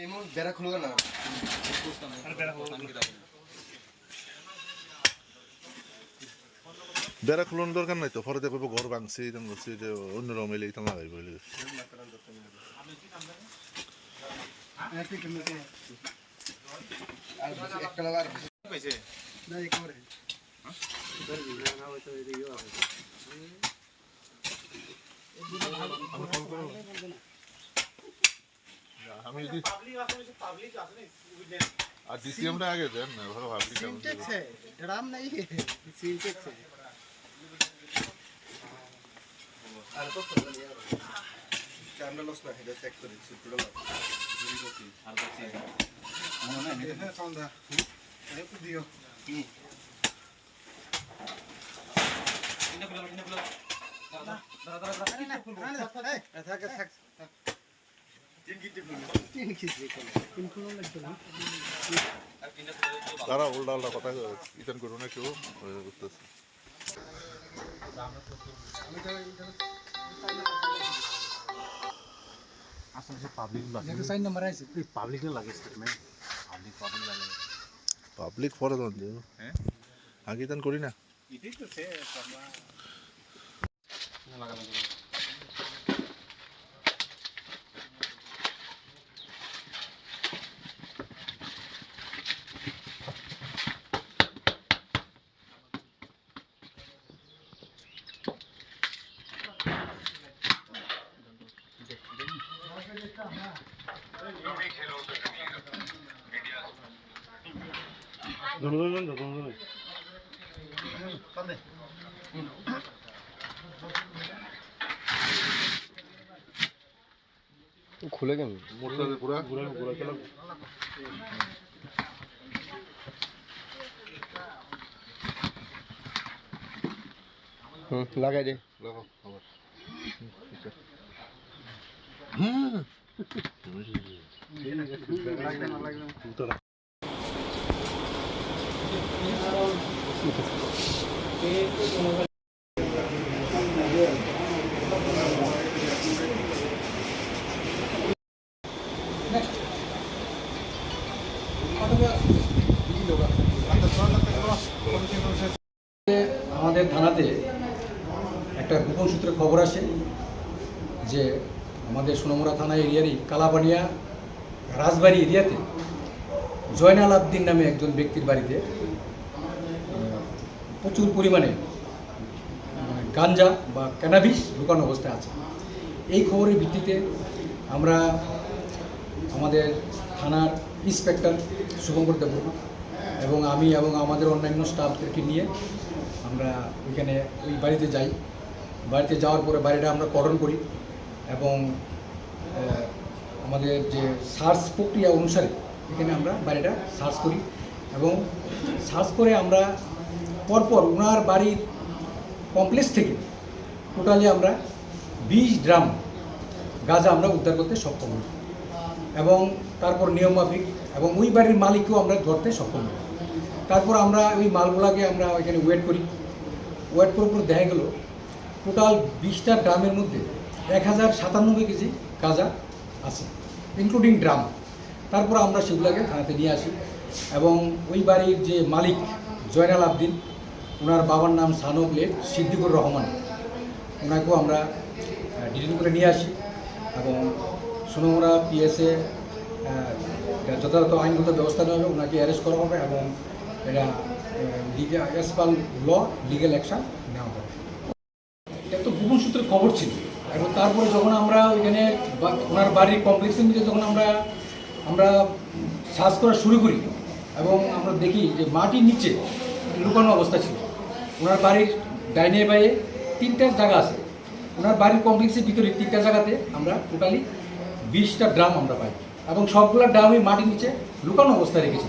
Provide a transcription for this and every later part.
এমন বেড়া খুলবে না। বেড়া খুলন দরকার নাই তো? পরে দেখব ঘর ভাঙছে ইতান করছে যে ইতান লাগাইব এলে আর বেশি একটা লাগা আর বেশি আমি আর ডিসিএমটা আগে দেন না ভালো ভাবলি सिंटेक्स है ड्राम नहीं है सिंटेक्स है ক্যামেরা লস না এটা চেক করে সুটটা লস তারা উল্টা উল্টা কথা ইটান করব না কেউ করতেছে আসলে পাবলিক লাগে পাবলিক লাগে স্টেটমেন্ট পাবলিক পাবলিক লাগে? পাবলিক পরে তখন দিও হ্যাঁ? আগে ইটান করি না। ইটাই তো সে খুলে কেন? মোটর পুরা? পুরা পুরা চলো হুম লাগাই দে। লাগাও আবার। হুম। আমাদের থানাতে একটা গোপন সূত্রে খবর আসে যে আমাদের সোনামুড়া থানা এরিয়ারই কালাপানিয়া রাজবাড়ি এরিয়াতে জয়নাল আবদিন নামে একজন ব্যক্তির বাড়িতে প্রচুর পরিমাণে মানে গাঞ্জা বা ক্যানাবিস লুকানো অবস্থায় আছে। এই খবরের ভিত্তিতে আমরা আমাদের থানার ইন্সপেক্টর শুভঙ্কর দেববর্মা এবং আমি এবং আমাদের অন্যান্য স্টাফদেরকে নিয়ে আমরা ওইখানে ওই বাড়িতে যাই। বাড়িতে যাওয়ার পরে বাড়িটা আমরা করণ করি এবং আমাদের যে সার্চ প্রক্রিয়া অনুসারে এখানে আমরা বাড়িটা সার্চ করি এবং সার্চ করে আমরা পরপর ওনার বাড়ির কমপ্লেক্স থেকে টোটালি আমরা বিশ ড্রাম গাঁজা আমরা উদ্ধার করতে সক্ষম হই। এবং তারপর নিয়মমাফিক এবং ওই বাড়ির মালিককেও আমরা ধরতে সক্ষম হই। তারপর আমরা ওই মালগুলাকে আমরা ওইখানে ওয়েট করি। ওয়েট করার পর দেখা গেল টোটাল বিশটা ড্রামের মধ্যে এক হাজার সাতানব্বই কেজি গাঁজা আছে ইনক্লুডিং ড্রাম তারপর আমরা সেগুলোকে থানাতে নিয়ে আসি এবং ওই বাড়ির যে মালিক জয়নাল আবদিন ওনার বাবার নাম সানব লেট সিদ্দিকুর রহমান। ওনাকেও আমরা ডিটেন করে নিয়ে আসি। এবং সোনামুড়া পিএসএ যথাযথ আইনগত ব্যবস্থা নেওয়া হবে ওনাকে অ্যারেস্ট করা হবে এবং এটা legal as per law legal action নেওয়া হবে। এটা তো গোপন সূত্রে খবর ছিল। এবং তারপরে যখন আমরা ওইখানে ওনার বাড়ির কমপ্লেক্সের মধ্যে যখন আমরা আমরা সার্চ করা শুরু করি এবং আমরা দেখি যে মাটির নিচে লুকানো অবস্থা ছিল। ওনার বাড়ির ডাইনে বাইরে তিনটা জায়গা আছে। ওনার বাড়ির কমপ্লেক্সের ভিতরে তিনটা জায়গাতে আমরা টোটালি বিশটা ড্রাম আমরা পাই। এবং সবগুলো ড্রামই মাটির নিচে লুকানো অবস্থায় রেখেছি।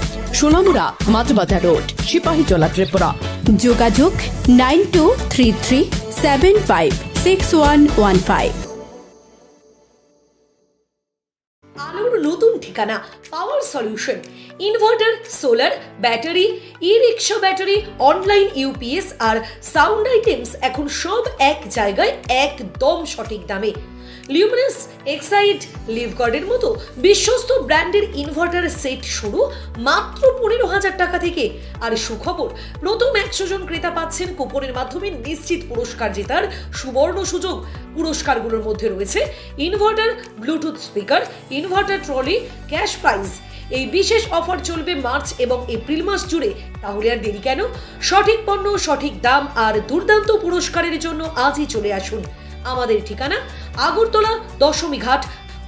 Sonamura Matbadha road Sepahijala Tripura. যোগাযোগ nine two three three seven five six one one five. আলোর নতুন ঠিকানা, power solution. Inverter, solar, battery e rickshaw battery, online UPS আর সাউন্ড আইটেমস এখন সব এক জায়গায় একদম সঠিক দামে। লিউমিনাস এক্সাইড লিভগার্ডের মতো বিশ্বস্ত ব্র্যান্ডের ইনভার্টার সেট শুরু মাত্র পনেরো হাজার টাকা থেকে। আর সুখবর প্রথম একশো জন ক্রেতা পাচ্ছেন কুপনের মাধ্যমে নিশ্চিত পুরস্কার জেতার সুবর্ণ সুযোগ। পুরস্কারগুলোর মধ্যে রয়েছে inverter bluetooth speaker inverter trolley cash prize এই বিশেষ অফার চলবে মার্চ এবং এপ্রিল মাস জুড়ে। তাহলে আর দেরি কেন? সঠিক পণ্য, সঠিক দাম আর দুর্দান্ত পুরস্কারের জন্য আজই চলে আসুন আমাদের ঠিকানা আগরতলা দশমী ঘাট,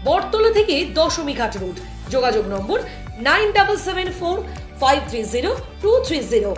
বটতলা থেকে দশমী ঘাট রোড। যোগাযোগ নম্বর nine double seven four five three zero two three zero.